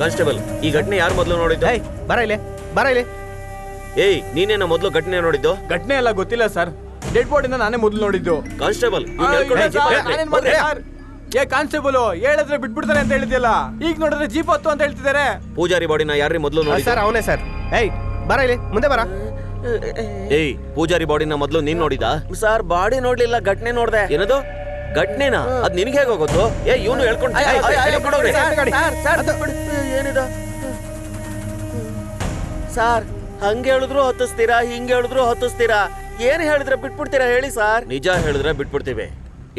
Constable ಈ ಘಟನೆ ಯಾರು ಮೊದಲು ನೋಡಿದ್ದು? ಏಯ್ ಬರ ಇಲ್ಲಿ ಬರ ಇಲ್ಲಿ. ಏಯ್ ನೀನೇನ ಮೊದಲು ಘಟನೆ ನೋಡಿದ್ದು? ಘಟನೆ ಎಲ್ಲ ಗೊತ್ತಿಲ್ಲ ಸರ್. ಡೆಡ್ ಬಾಡಿನ ನಾನೇ ಮೊದಲು ನೋಡಿದ್ದು. ಕಾನ್ಸ್ಟೇಬಲ್ ಆ, ಇವ್ನ್ ಹೇಳ್ಕೊಡು, ಇಲ್ಲ ಸರ್, ಹಾಕ್ಲಿ. ನಾನೇನ್ ಮಾಡ್ದೆ ಸರ್? ಏ ಕಾನ್ಸ್ಟೇಬಲ್ ಹೇಳಿದ್ರೆ ಬಿಟ್ಬಿಡ್ತಾರೆ ಅಂತ ಹೇಳಿದ್ಯಲ್ಲ. ಈಗ ನೋಡಿದ್ರೆ ಜೀಪ್ ಹತ್ತು ಅಂತ ಹೇಳ್ತಿದ್ದಾರೆ. ಪೂಜಾರಿ ಬಾಡಿನ ಯಾರ್ರಿ ಮೊದಲು ನೋಡಿ ಸರ್ ಅವನೇ ಸರ್. ಏಯ್ ಬರ ಇಲ್ಲಿ ಮುಂದೆ ಬರ. ಏಯ್ ಪೂಜಾರಿ ಬಾಡಿನ ಮೊದಲು ನೀನ್ ನೋಡಿದ ಸರ್ ಬಾಡಿ ನೋಡ್ಲಿಲ್ಲ ಘಟನೆ ನೋಡ್ದೆ. ಏನದು? ಘಟನೆನಾ? ಅದ್ ನಿನ್ಗೆ ಹೇಗೆ ಹೋಗೋದು ಏ ಇವನು ಹೇಳ್ಕೊಂಡು ಏನಿದ? ಸರ್ ಹಂಗೆ ಹೇಳಿದ್ರು ಹತ್ತಿಸ್ತೀರಾ ಹಿಂಗೆ ಹೇಳಿದ್ರು ಹತ್ತಿಸ್ತೀರಾ? ಏನ್ ಹೇಳಿದ್ರೆ ಬಿಟ್ಬಿಡ್ತೀರಾ ಹೇಳಿ ಸರ್? ನಿಜ ಹೇಳಿದ್ರೆ ಬಿಟ್ಬಿಡ್ತೀವಿ.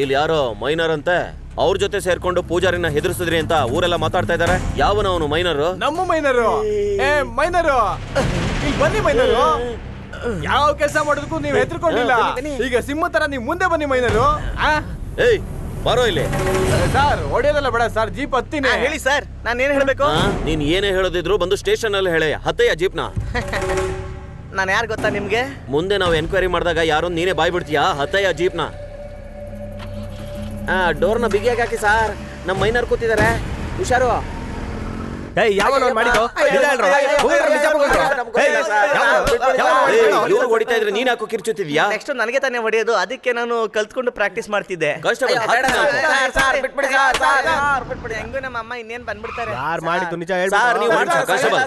ಇಲ್ಲಿ ಯಾರೋ ಮೈನರ್ ಅಂತ ಅವ್ರ ಜೊತೆ ಸೇರ್ಕೊಂಡು ಪೂಜಾರಿನ ಹೆದರ್ಸಿದ್ರಿ ಅಂತ ಊರೆಲ್ಲ ಮಾತಾಡ್ತಾ ಇದಾರೆ. ಯಾವನ ಅವನು ಮೈನರು? ನಮ್ಮ ಮೈನರು. ಏ ಮೈನರು. ಇಲ್ಲಿ ಬನ್ನಿ ಮೈನರು. ಯಾವ ಕೆಲಸ ಮಾಡೋದಕ್ಕೂ ನೀವು ಹೆದರ್ಕೊಂಡಿಲ್ಲ. ಈಗ ಸಿಂಹ ತರ ನೀವು ಮುಂದೆ ಬನ್ನಿ ಮೈನರು. ಆ? ಏಯ್ ಬರೋ ಇಲ್ಲಿ. ಸರ್ ಹೊಡೆಯೋದಲ್ಲ ಬೇಡ ಸರ್ ಜೀಪ್ ಹತ್ತೀನಿ. ಹೇಳಿ ಸರ್ ನಾನು ಏನು ಹೇಳಬೇಕು ನೀನ್ ಏನೇ ಹೇಳೋದಿದ್ರು ಬಂದು ಸ್ಟೇಷನ್ ಅಲ್ಲಿ ಹೇಳೆ ಹತ್ತಯ್ಯ ಜೀಪ್ನ. ನಾನು ಯಾರು ಗೊತ್ತಾ ನಿಮ್ಗೆ? ಮುಂದೆ ನಾವು ಎನ್ಕ್ವೈರಿ ಮಾಡಿದಾಗ ಯಾರೋ ನೀನೇ ಬಾಯ್ ಬಿಡ್ತೀಯಾ? ಹತ್ತಯ್ಯ ಜೀಪ್ನ. ಆ ಡೋರ್ನ ಬಿಗಿಯಾಗಿ ಹಾಕಿ ಸಾರ್. ನಮ್ಮ ಮೈನರ್ ಕೂತಿದ್ದಾರೆ ಹುಷಾರು. ಏಯ್ ಯಾವ ನೋಡಿ ಮಾಡಿದ್ದು ಇವ್ರು ಹೊಡಿತಾ ಇದ್ರೆ ನೀನ್ ಯಾಕೋ ಕಿರ್ಚುತ್ತಿದ್ಯಾ ನೆಕ್ಸ್ಟ್ ನನಗೆ ತಾನೇ ಹೊಡೆಯೋದು ಅದಕ್ಕೆ ನಾನು ಕಲ್ತ್ಕೊಂಡು ಪ್ರಾಕ್ಟೀಸ್ ಮಾಡ್ತಿದ್ದೆ ಹೆಂಗು ನಮ್ಮ ಅಮ್ಮ ಇನ್ನೇನ್ ಬಂದ್ಬಿಡ್ತಾರೆ ಯಾರು ಮಾಡಿದ್ದು ನಿಜ ಕಾನ್ಸ್ಟೇಬಲ್.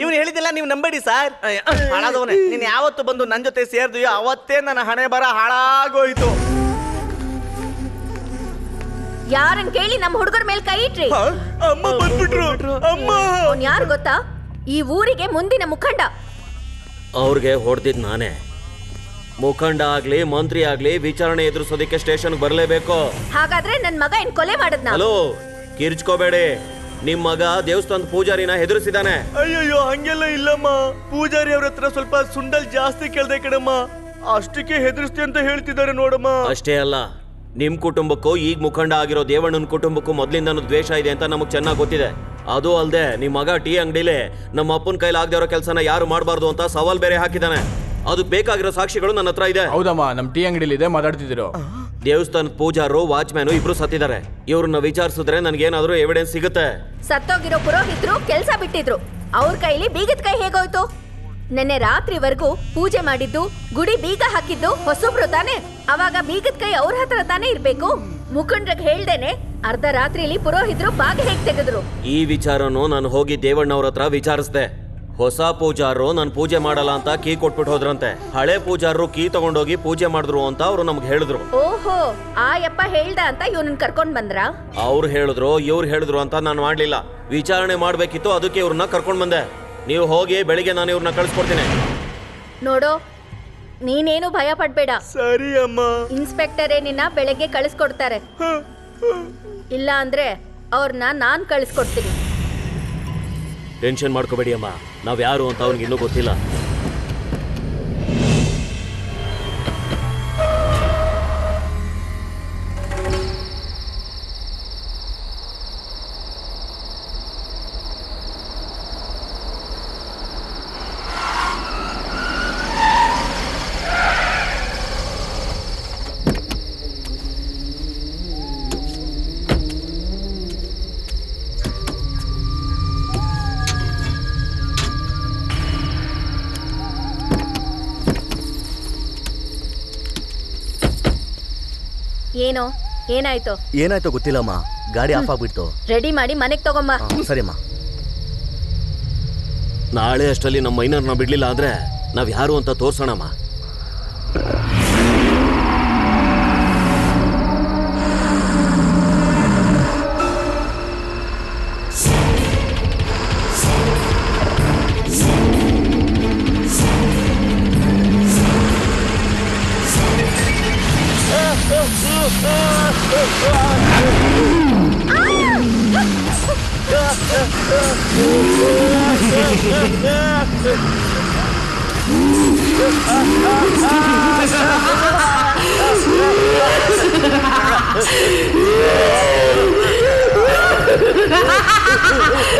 ಇವ್ನು ಹೇಳಿದಿಲ್ಲ ನೀವು ನಂಬೇಡಿ ಸರ್ ಹಾಳಾದವನೇ ನೀನ್ ಯಾವತ್ತು ಬಂದು ನನ್ನ ಜೊತೆ ಸೇರ್ದೆಯೋ ಅವತ್ತೇ ನನ್ನ ಹಣೆ ಬರ ಹಾಳಾಗೋಯ್ತು ಯಾರನ್ ಕೇಳಿ ನಮ್ಮ ಹುಡುಗರ ಮೇಲೆ ಕೈ ಇಟ್ರಿ. ಅಮ್ಮ ಬಂದ್ಬಿಟ್ರು. ಅಮ್ಮ. ಅವ್ನ್ ಯಾರು ಗೊತ್ತಾ? ಈ ಊರಿಗೆ ಮುಂದಿನ ಮುಖಂಡ. ಅವ್ರಿಗೆ ಹೊಡೆದಿದ್ ನಾನೇ. ಮುಖಂಡ ಆಗ್ಲಿ ಮಂತ್ರಿ ಆಗ್ಲಿ ವಿಚಾರಣೆ ಎದುರಿಸೋದಿಕ್ಕೆ ಸ್ಟೇಷನ್ ಬರ್ಲೇಬೇಕು. ಹಾಗಾದ್ರೆ ನನ್ ಮಗ ಏನ್ ಕೊಲೆ ಮಾಡದ್ನ? ಹಲೋ ಕಿರ್ಚ್ಕೋಬೇಡಿ. ನಿಮ್ ಮಗ ದೇವಸ್ಥಾನದ ಪೂಜಾರಿನ ಹೆದರ್ಸಿದಾನೆ. ಅಯ್ಯಯ್ಯೋ ಹಂಗೆಲ್ಲ ಇಲ್ಲಮ್ಮ. ಪೂಜಾರಿ ಅವ್ರ ಹತ್ರ ಸ್ವಲ್ಪ ಸುಂಡಲ್ ಜಾಸ್ತಿ ಕೇಳ್ದೆ ಕಣಮ್ಮ. ಅಷ್ಟಕ್ಕೆ ಹೆದರ್ಸ್ತಿ ಅಂತ ಹೇಳ್ತಿದ್ದಾರೆ ನೋಡಮ್ಮ. ಅಷ್ಟೇ ಅಲ್ಲ ನಿಮ್ ಕುಟುಂಬಕ್ಕೂ ಈಗ ಮುಖಂಡ ಆಗಿರೋ ದೇವಣ್ಣನ ಕುಟುಂಬಕ್ಕೂ ಮೊದ್ಲಿಂದನೂ ದ್ವೇಷ ಇದೆ ಅಂತ ನಮಗ್ ಚೆನ್ನಾಗ್ ಗೊತ್ತಿದೆ. ಅದು ಅಲ್ದೆ ನಿಮ್ ಮಗ ಟೀ ಅಂಗಡಿಲಿ ನಮ್ಮ ಅಪ್ಪನ ಕೈಲಿ ಆಗದೆ ಇರೋ ಕೆಲಸನ ಯಾರು ಮಾಡಬಾರ್ದು ಅಂತ ಸವಾಲ್ ಬೇರೆ ಹಾಕಿದಾನೆ. ಅದು ಬೇಕಾಗಿರೋ ಸಾಕ್ಷಿಗಳು ನನ್ನ ಹತ್ರ ಇದೆ. ಹೌದಮ್ಮ ನಮ್ ಟೀ ಅಂಗಡಿಲಿ ಇದೆ ಮಾತಾಡ್ತಿದ್ರು. ದೇವಸ್ಥಾನದ ಪೂಜಾರು ವಾಚ್ಮ್ಯಾನು ಇಬ್ರು ಸತ್ತಿದ್ದಾರೆ. ಇವ್ರನ್ನ ವಿಚಾರಿಸಿದ್ರೆ ನನ್ಗೇನಾದ್ರೂ ಎವಿಡೆನ್ಸ್ ಸಿಗುತ್ತೆ. ಸತ್ತೋಗಿರೋ ಪುರೋಹಿತರು ಕೆಲಸ ಬಿಟ್ಟಿದ್ರು. ಅವ್ರ ಕೈಲಿ ಬೀಗದ ಕೈ ಹೇಗೋಯ್ತು? ನೆನ್ನೆ ರಾತ್ರಿವರೆಗೂ ಪೂಜೆ ಮಾಡಿದ್ದು ಗುಡಿ ಬೀಗ ಹಾಕಿದ್ದು ಹೊಸೊಬ್ರು ತಾನೆ. ಅವಾಗ ಬೀಗದ ಕೈ ಅವ್ರ ಹತ್ರ ತಾನೇ ಇರ್ಬೇಕು. ಮುಖಂಡ್ರಗ್ ಹೇಳ್ದೇನೆ ಅರ್ಧ ರಾತ್ರಿಲಿ ಪುರೋಹಿತರು ಬಾಗ ಹೇಗ್ ತೆಗೆದ್ರು. ಈ ವಿಚಾರನು ನಾನು ಹೋಗಿ ದೇವಣ್ಣವ್ರ ಹತ್ರ ವಿಚಾರಿಸ್ದೆ. ಹೊಸ ಪೂಜಾರರು ನಾನು ಪೂಜೆ ಮಾಡಲ್ಲ ಅಂತ ಕೀ ಕೊಟ್ಬಿಟ್ಟು ಹೋದ್ರಂತೆ. ಹಳೆ ಪೂಜಾರರು ಕೀ ತಗೊಂಡೋಗಿ ಪೂಜೆ ಮಾಡಿದ್ರು ಅಂತ ಅವ್ರು ನಮ್ಗೆ ಹೇಳಿದ್ರು. ಓಹೋ ಆ ಯಪ್ಪ ಹೇಳ್ದ ಅಂತ ಇವನನ್ ಕರ್ಕೊಂಡ್ ಬಂದ್ರ? ಅವ್ರು ಹೇಳಿದ್ರು ಇವ್ರು ಹೇಳಿದ್ರು ಅಂತ ನಾನು ಮಾಡ್ಲಿಲ್ಲ. ವಿಚಾರಣೆ ಮಾಡ್ಬೇಕಿತ್ತು ಅದಕ್ಕೆ ಇವ್ರನ್ನ ಕರ್ಕೊಂಡ್ ಬಂದೆ. ನೀವು ಹೋಗಿ ಬೆಳಿಗ್ಗೆ ನಾನು ಇವ್ರನ್ನ ಕಳಿಸ್ಕೊಡ್ತೀನಿ. ನೋಡೋ ನೀನೇನು ಭಯ ಪಡ್ಬೇಡ. ಸರಿ ಅಮ್ಮ. ಇನ್ಸ್ಪೆಕ್ಟರೇ ನಿನ್ನ ಬೆಳಗ್ಗೆ ಕಳಿಸ್ಕೊಡ್ತಾರೆ. ಇಲ್ಲ ಅಂದ್ರೆ ಅವ್ರನ್ನ ನಾನ್ ಕಳಿಸ್ಕೊಡ್ತೀನಿ. ಟೆನ್ಷನ್ ಮಾಡ್ಕೋಬೇಡಿ ಅಮ್ಮ. ನಾವ್ ಯಾರು ಅಂತ ಅವ್ನಿಗೆ ಇನ್ನೂ ಗೊತ್ತಿಲ್ಲ. ಏನೋ? ಏನಾಯ್ತು? ಏನಾಯ್ತು ಗೊತ್ತಿಲ್ಲಮ್ಮ. ಗಾಡಿ ಆಫ್ ಆಗ್ಬಿಡ್ತು ರೆಡಿ ಮಾಡಿ ಮನೆಗ್ ತಗೊಂಬ. ಸರಿ ನಾಳೆ ಅಷ್ಟರಲ್ಲಿ ನಮ್ಮ ಮೈನರ್ನ ಬಿಡ್ಲಿಲ್ಲ ಅಂದ್ರೆ ನಾವ್ ಯಾರು ಅಂತ ತೋರ್ಸೋಣಮ್ಮ. Ha ha ha ha!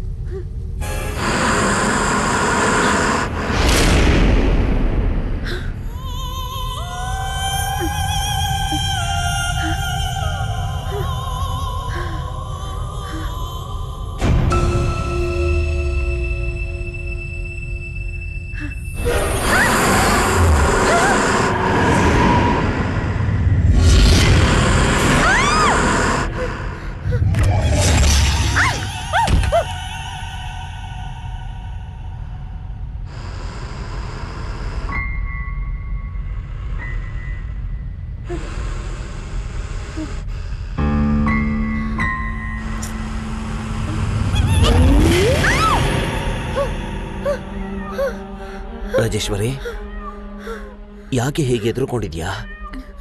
Rajeshwari ಯಾಕೆ ಹೇಗೆ ಎದುರುಕೊಂಡಿದ್ಯಾ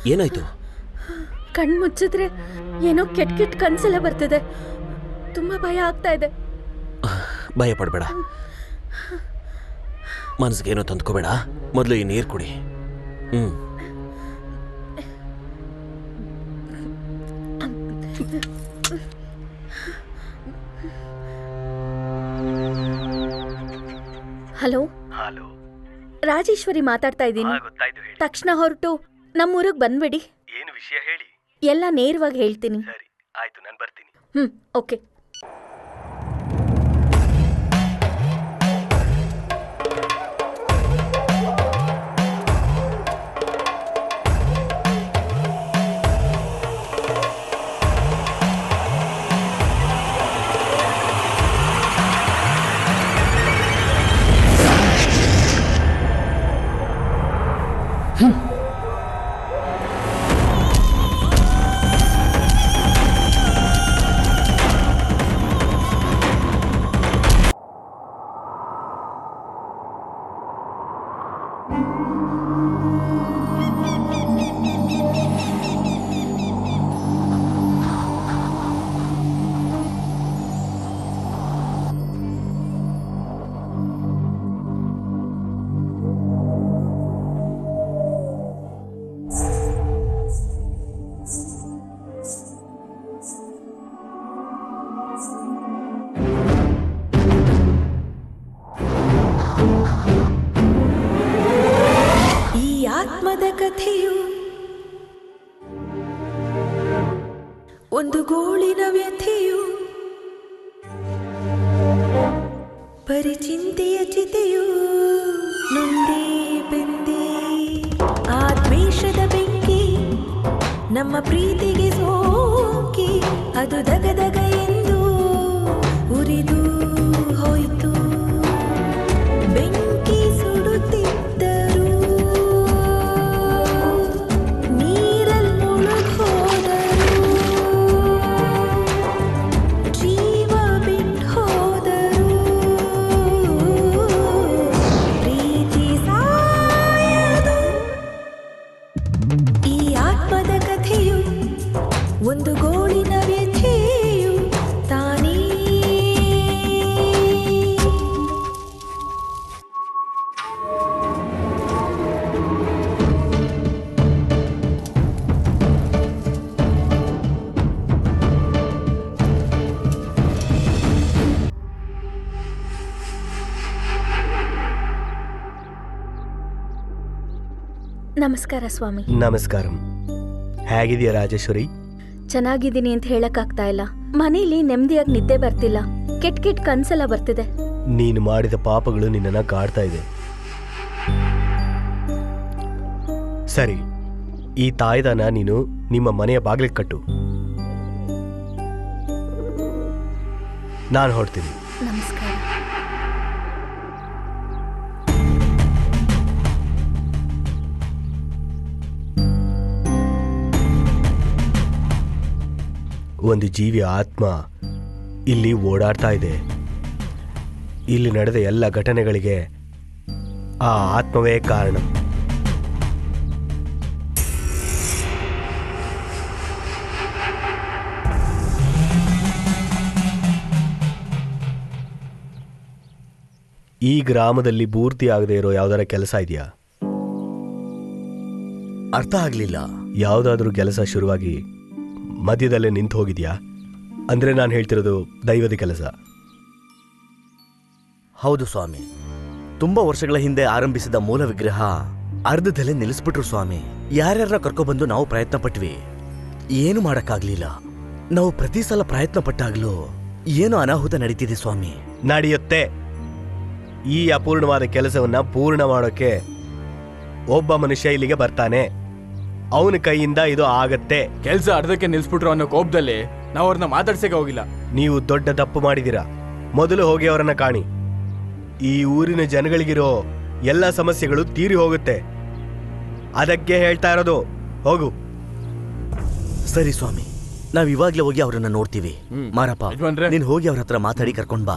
ಏನಾಯ್ತು? ಕಣ್ ಮುಚ್ಚಿದ್ರೆ ಏನೋ ಕೆಟ್ಟ ಕೆಟ್ಟ ಕನ್ಸೆಲ್ಲ ಬರ್ತಿದೆ. ತುಂಬಾ ಭಯ ಆಗ್ತಾ ಇದೆ. ಭಯ ಪಡಬೇಡ. ಮನಸ್ಸಿಗೇನೋ ತಂದ್ಕೋಬೇಡ. ಮೊದಲು ಈ ನೀರು ಕುಡಿ. ಹ್ಮ್. ಹಲೋ? ಹಲೋ. ರಾಜೇಶ್ವರಿ ಮಾತಾಡ್ತಾ ಇದ್ದೀನಿ. ಗೊತ್ತಾಯ್ತು ಹೇಳಿ. ತಕ್ಷಣ ಹೊರಟು. ನಮ್ಮೂರಿಗೆ ಬಂದ್ಬಿಡಿ. ಏನು ವಿಷಯ ಹೇಳಿ? ಎಲ್ಲ ನೇರವಾಗಿ ಹೇಳ್ತೀನಿ. ಸರಿ ಆಯ್ತು ನಾನು ಬರ್ತೀನಿ. ಹ್ಮ್ ಓಕೆ. ಈ ನಮ್ಮ ಪ್ರೀತಿಗೆ ಒಂದು ಗೋಳಿನ ವ್ಯಥೆಯು ತಾನೇ. ನಮಸ್ಕಾರ ಸ್ವಾಮಿ. ನಮಸ್ಕಾರ. ಹೇಗಿದೆಯಾ ರಾಜೇಶ್ವರಿ? ಚೆನ್ನಾಗಿದ್ದೀನಿ ಅಂತ ಹೇಳಕ್ಕಾಗ್ತಾ ಇಲ್ಲ. ಮನೇಲಿ ನೆಮ್ಮದಿಯಾಗಿ ನಿದ್ದೆ ಬರ್ತಿಲ್ಲ. ಕೆಟ್ ಕೆಟ್ ಕನ್ಸೆಲ್ಲ ಬರ್ತಿದೆ. ನೀನು ಮಾಡಿದ ಪಾಪಗಳು ನಿನ್ನನ್ನು ಕಾಡ್ತಾ ಇದೆ. ಸರಿ ಈ ತಾಯ್ದಾನ ನೀನು ನಿಮ್ಮ ಮನೆಯ ಬಾಗಿಲಿಗೆ ಕಟ್ಟು. ನಾನು ಹೊರಡ್ತೀನಿ. ನಮಸ್ಕಾರ. ಒಂದು ಜೀವಿಯ ಆತ್ಮ ಇಲ್ಲಿ ಓಡಾಡ್ತಾ ಇದೆ. ಇಲ್ಲಿ ನಡೆದ ಎಲ್ಲ ಘಟನೆಗಳಿಗೆ ಆ ಆತ್ಮವೇ ಕಾರಣ. ಈ ಗ್ರಾಮದಲ್ಲಿ ಪೂರ್ತಿ ಆಗದೆ ಇರೋ ಯಾವ್ದಾರ ಕೆಲಸ ಇದೆಯಾ? ಅರ್ಥ ಆಗಲಿಲ್ಲ. ಯಾವುದಾದ್ರೂ ಕೆಲಸ ಶುರುವಾಗಿ ಮಧ್ಯದಲ್ಲೇ ನಿಂತು ಹೋಗಿದ್ಯಾ? ಅಂದ್ರೆ ನಾನು ಹೇಳ್ತಿರೋದು ದೈವದ ಕೆಲಸ. ಹೌದು ಸ್ವಾಮಿ. ತುಂಬಾ ವರ್ಷಗಳ ಹಿಂದೆ ಆರಂಭಿಸಿದ ಮೂಲ ವಿಗ್ರಹ ಅರ್ಧದಲ್ಲೇ ನಿಲ್ಲಿಸ್ಬಿಟ್ರು ಸ್ವಾಮಿ. ಯಾರ್ಯಾರ ಕರ್ಕೊಬಂದು ನಾವು ಪ್ರಯತ್ನ ಪಟ್ವಿ ಏನು ಮಾಡಕ್ಕಾಗ್ಲಿಲ್ಲ. ನಾವು ಪ್ರತಿ ಸಲ ಪ್ರಯತ್ನ ಪಟ್ಟಾಗ್ಲೂ ಏನು ಅನಾಹುತ ನಡೀತಿದೆ ಸ್ವಾಮಿ? ನಡೆಯುತ್ತೆ. ಈ ಅಪೂರ್ಣವಾದ ಕೆಲಸವನ್ನ ಪೂರ್ಣ ಮಾಡೋಕೆ ಒಬ್ಬ ಮನುಷ್ಯ ಇಲ್ಲಿಗೆ ಬರ್ತಾನೆ. ಅವನ ಕೈಯಿಂದ ಇದು ಆಗತ್ತೆ. ಕೆಲಸ ಅರ್ಧಕ್ಕೆ ನಿಲ್ಸ್ಬಿಟ್ರು ಅನ್ನೋ ಕೋಪದಲ್ಲಿ ನಾವು ಅವ್ರನ್ನ ಮಾತಾಡ್ಸಕ್ಕೆ ಹೋಗಿಲ್ಲ. ನೀವು ದೊಡ್ಡ ತಪ್ಪು ಮಾಡಿದ್ದೀರಾ? ಮೊದಲು ಹೋಗಿ ಅವರನ್ನ ಕಾಣಿ. ಈ ಊರಿನ ಜನಗಳಿಗಿರೋ ಎಲ್ಲ ಸಮಸ್ಯೆಗಳು ತೀರಿ ಹೋಗುತ್ತೆ. ಅದಕ್ಕೆ ಹೇಳ್ತಾ ಇರೋದು ಹೋಗು. ಸರಿ ಸ್ವಾಮಿ ನಾವ್ ಇವಾಗ್ಲೇ ಹೋಗಿ ಅವರನ್ನ ನೋಡ್ತೀವಿ. ಮಾರಪ್ಪ ಯಜಮಾನ್ರೆ. ನೀನ್ ಹೋಗಿ ಅವ್ರ ಹತ್ರ ಮಾತಾಡಿ ಕರ್ಕೊಂಡ್ ಬಾ.